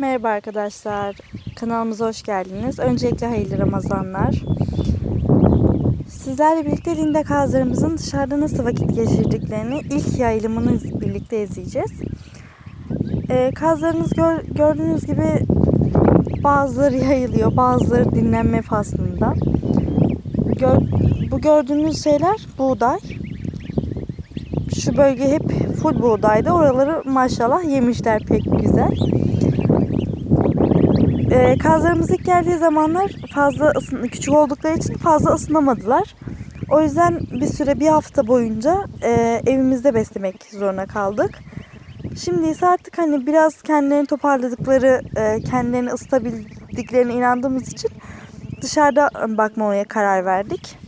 Merhaba arkadaşlar. Kanalımıza hoş geldiniz. Öncelikle hayırlı Ramazanlar. Sizlerle birlikte Linde kazlarımızın dışarıda nasıl vakit geçirdiklerini ilk yayılımını birlikte izleyeceğiz. Ee, kazlarımız gör- gördüğünüz gibi bazıları yayılıyor, bazıları dinlenme faslında. Gör- bu gördüğünüz şeyler buğday. Şu bölge hep full buğdaydı. Oraları maşallah yemişler pek güzel. Ee, kazlarımız ilk geldiği zamanlar fazla ısın, küçük oldukları için fazla ısınamadılar. O yüzden bir süre bir hafta boyunca e, evimizde beslemek zorunda kaldık. Şimdi ise artık hani biraz kendilerini toparladıkları, e, kendilerini ısıtabildiklerine inandığımız için dışarıda bakmamaya karar verdik.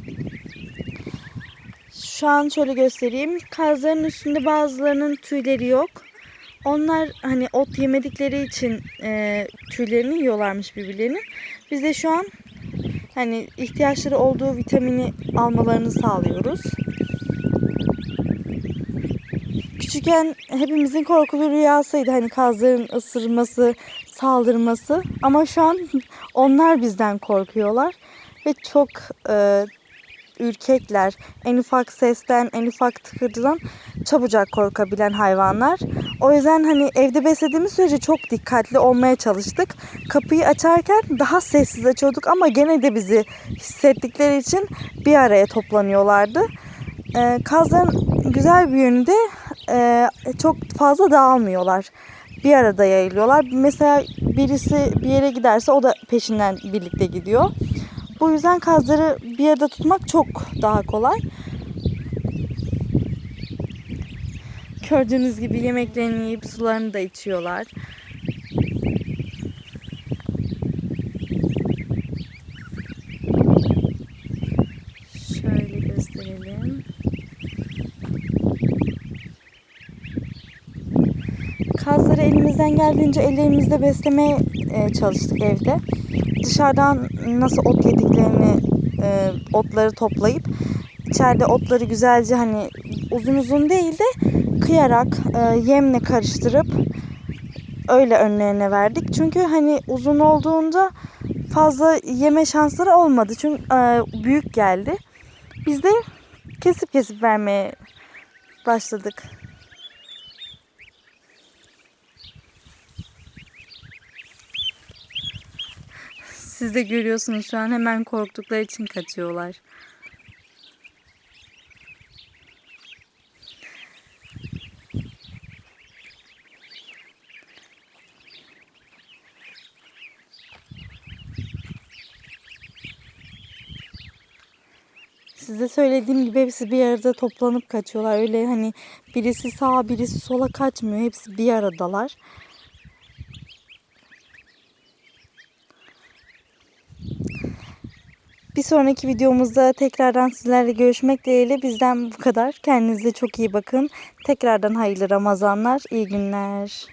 Şu an şöyle göstereyim. Kazların üstünde bazılarının tüyleri yok. Onlar hani ot yemedikleri için e, tüylerini yiyorlarmış birbirlerinin. Biz de şu an hani ihtiyaçları olduğu vitamini almalarını sağlıyoruz. Küçükken hepimizin korkulu rüyasıydı hani kazların ısırması, saldırması. Ama şu an onlar bizden korkuyorlar ve çok e, ürkekler. En ufak sesten, en ufak tıkırtıdan çabucak korkabilen hayvanlar. O yüzden hani evde beslediğimiz sürece çok dikkatli olmaya çalıştık. Kapıyı açarken daha sessiz açıyorduk ama gene de bizi hissettikleri için bir araya toplanıyorlardı. Ee, kazların güzel bir yönü de e, çok fazla dağılmıyorlar. Bir arada yayılıyorlar. Mesela birisi bir yere giderse o da peşinden birlikte gidiyor. Bu yüzden kazları bir arada tutmak çok daha kolay. Gördüğünüz gibi yemeklerini yiyip sularını da içiyorlar. Şöyle gösterelim. Kazları elimizden geldiğince ellerimizde beslemeye e, çalıştık evde. Dışarıdan nasıl ot yediklerini, e, otları toplayıp içeride otları güzelce hani uzun uzun değil de kıyarak e, yemle karıştırıp öyle önlerine verdik. Çünkü hani uzun olduğunda fazla yeme şansları olmadı. Çünkü e, büyük geldi. Biz de kesip kesip vermeye başladık. Siz de görüyorsunuz şu an hemen korktukları için kaçıyorlar. Size söylediğim gibi hepsi bir arada toplanıp kaçıyorlar. Öyle hani birisi sağa birisi sola kaçmıyor. Hepsi bir aradalar. Bir sonraki videomuzda tekrardan sizlerle görüşmek dileğiyle bizden bu kadar. Kendinize çok iyi bakın. Tekrardan hayırlı Ramazanlar, iyi günler.